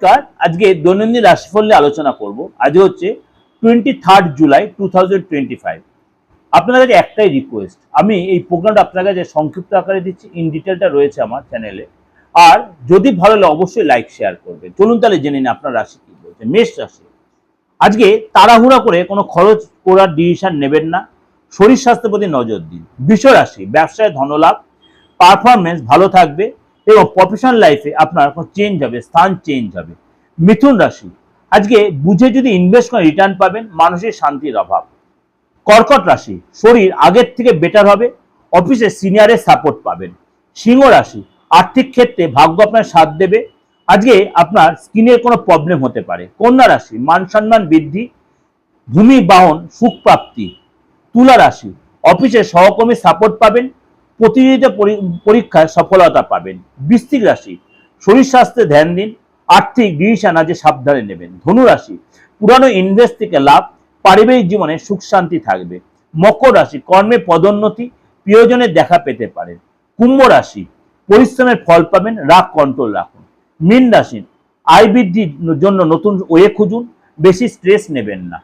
নমস্কার। আজকে দৈনন্দিন রাশিফল নিয়ে আলোচনা করব। আজ হচ্ছে twenty third July two thousand twenty five আপনার কাছে একটাই রিকোয়েস্ট আমি এই প্রোগ্রামটা আপনার কাছে সংক্ষিপ্ত আকারে দিচ্ছি ইন ডিটেলটা রয়েছে আমার চ্যানেলে আর যদি ভালো লাগে, অবশ্যই লাইক শেয়ার করবেন চলুন তাহলে জেনে নিন আপনার রাশি কি বলছে মেষ রাশি। আজকে তাড়াহুড়া করে কোনো খরচ করার ডিসিশন নেবেন না। শরীর স্বাস্থ্যের প্রতি নজর দিন। বিশ্ব রাশি। ব্যবসায় ধনলাভ। পারফরমেন্স ভালো থাকবে। এবং প্রফেশনাল লাইফে আপনার চেঞ্জ হবে, স্থান চেঞ্জ হবে। মিথুন রাশি, আজকে বুঝে যদি ইনভেস্ট করে রিটার্ন পাবেন, মানসিক শান্তির অভাব। কর্কট রাশি, শরীর আগের থেকে বেটার হবে অফিসে সিনিয়রের সাপোর্ট পাবেন। সিংহ রাশি, আর্থিক ক্ষেত্রে ভাগ্য আপনার সাথ দেবে। আজকে আপনার স্কিনের কোনো প্রবলেম হতে পারে। কন্যা রাশি, মান সম্মান বৃদ্ধি, ভূমি, বাহন, সুখ প্রাপ্তি। তুলা রাশি অফিসে সহকর্মী সাপোর্ট পাবেন। প্রতিযোগিতা পরীক্ষায় সফলতা পাবেন। বৃশ্চিক রাশি, শরীর স্বাস্থ্যে ধ্যান দিন, আর্থিক ডিসিশন আজ সাবধানে নেবেন। ধনু রাশি, পুরানো ইনভেস্ট থেকে লাভ, পারিবারিক জীবনে সুখ শান্তি থাকবে। মকর রাশি, কর্মে পদোন্নতি প্রিয়জনের দেখা পেতে পারেন কুম্ভ রাশি, পরিশ্রমের ফল পাবেন, রাগ কন্ট্রোল রাখুন। মীন রাশি, আয় বৃদ্ধির জন্য নতুন ওয়ে খুঁজুন, বেশি স্ট্রেস নেবেন না।